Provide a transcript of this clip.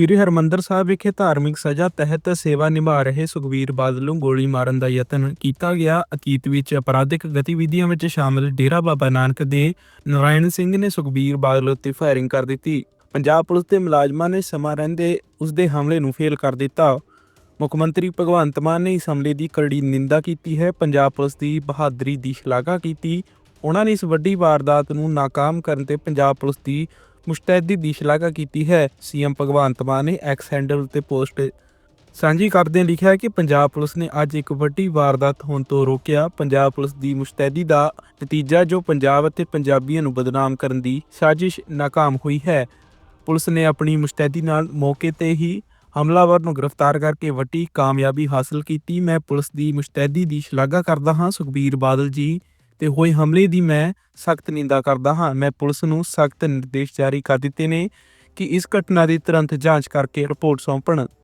ਸ਼੍ਰੀ ਹਰਮੰਦਰ ਸਾਹਿਬ ਵਿਖੇ ਧਾਰਮਿਕ ਸਜ਼ਾ ਤਹਿਤ ਸੇਵਾ ਨਿਭਾ ਰਹੇ ਸੁਖਬੀਰ ਬਾਦਲ ਨੂੰ ਗੋਲੀ ਮਾਰਨ ਦਾ ਯਤਨ ਕੀਤਾ ਗਿਆ। ਅਤੀਤ ਵਿੱਚ ਅਪਰਾਧਿਕ ਗਤੀਵਿਧੀਆਂ ਵਿੱਚ ਸ਼ਾਮਲ ਡੇਰਾ ਬਾਬਾ ਨਾਨਕ ਦੇ ਨਰਾਇਣ ਸਿੰਘ ਨੇ ਸੁਖਬੀਰ ਬਾਦਲ ਉੱਤੇ ਫਾਇਰਿੰਗ ਕਰ ਦਿੱਤੀ। ਪੰਜਾਬ ਪੁਲਿਸ ਦੇ ਮੁਲਾਜ਼ਮਾਂ ਨੇ ਸਮਾਂ ਰਹਿੰਦੇ ਉਸ ਦੇ ਹਮਲੇ ਨੂੰ ਫੇਲ ਕਰ ਦਿੱਤਾ। ਮੁੱਖ ਮੰਤਰੀ ਭਗਵੰਤ ਮਾਨ ਨੇ ਇਸ ਹਮਲੇ ਦੀ ਕੜੀ ਨਿੰਦਾ ਕੀਤੀ ਹੈ। ਪੰਜਾਬ ਪੁਲਿਸ ਦੀ ਬਹਾਦਰੀ ਦੀ ਸ਼ਲਾਘਾ ਕੀਤੀ। ਉਹਨਾਂ ਨੇ ਇਸ ਵੱਡੀ ਵਾਰਦਾਤ ਨੂੰ ਨਾਕਾਮ ਕਰਨ ਤੇ ਪੰਜਾਬ ਪੁਲਿਸ ਦੀ ਮੁਸ਼ਤੈਦੀ ਦੀ ਸ਼ਲਾਘਾ ਕੀਤੀ ਹੈ। ਸੀਐਮ ਭਗਵੰਤ ਮਾਨ ਨੇ ਐਕਸ ਹੈਂਡਲ ਉੱਤੇ ਪੋਸਟ ਸਾਂਝੀ ਕਰਦਿਆਂ ਲਿਖਿਆ ਕਿ ਪੰਜਾਬ ਪੁਲਿਸ ਨੇ ਅੱਜ ਇੱਕ ਵੱਡੀ ਵਾਰਦਾਤ ਹੋਣ ਤੋਂ ਰੋਕਿਆ। ਪੰਜਾਬ ਪੁਲਿਸ ਦੀ ਮੁਸ਼ਤੈਦੀ ਦਾ ਨਤੀਜਾ, ਜੋ ਪੰਜਾਬ ਅਤੇ ਪੰਜਾਬੀਆਂ ਨੂੰ ਬਦਨਾਮ ਕਰਨ ਦੀ ਸਾਜ਼ਿਸ਼ ਨਾਕਾਮ ਹੋਈ ਹੈ। ਪੁਲਿਸ ਨੇ ਆਪਣੀ ਮੁਸ਼ਤੈਦੀ ਨਾਲ ਮੌਕੇ ਤੇ ਹੀ ਹਮਲਾਵਰ ਨੂੰ ਗ੍ਰਿਫਤਾਰ ਕਰਕੇ ਵੱਡੀ ਕਾਮਯਾਬੀ ਹਾਸਲ ਕੀਤੀ। ਮੈਂ ਪੁਲਿਸ ਦੀ ਮੁਸ਼ਤੈਦੀ ਦੀ ਸ਼ਲਾਘਾ ਕਰਦਾ ਹਾਂ। ਸੁਖਬੀਰ ਬਾਦਲ ਜੀ ਤੇ ਹੋਏ ਹਮਲੇ ਦੀ ਮੈਂ ਸਖਤ ਨਿੰਦਾ ਕਰਦਾ ਹਾਂ। ਮੈਂ ਪੁਲਿਸ ਨੂੰ ਸਖਤ ਨਿਰਦੇਸ਼ ਜਾਰੀ ਕਰ ਦਿੱਤੇ ਨੇ ਕਿ ਇਸ ਘਟਨਾ ਦੀ ਤੁਰੰਤ ਜਾਂਚ ਕਰਕੇ ਰਿਪੋਰਟ ਸੌਂਪਣ।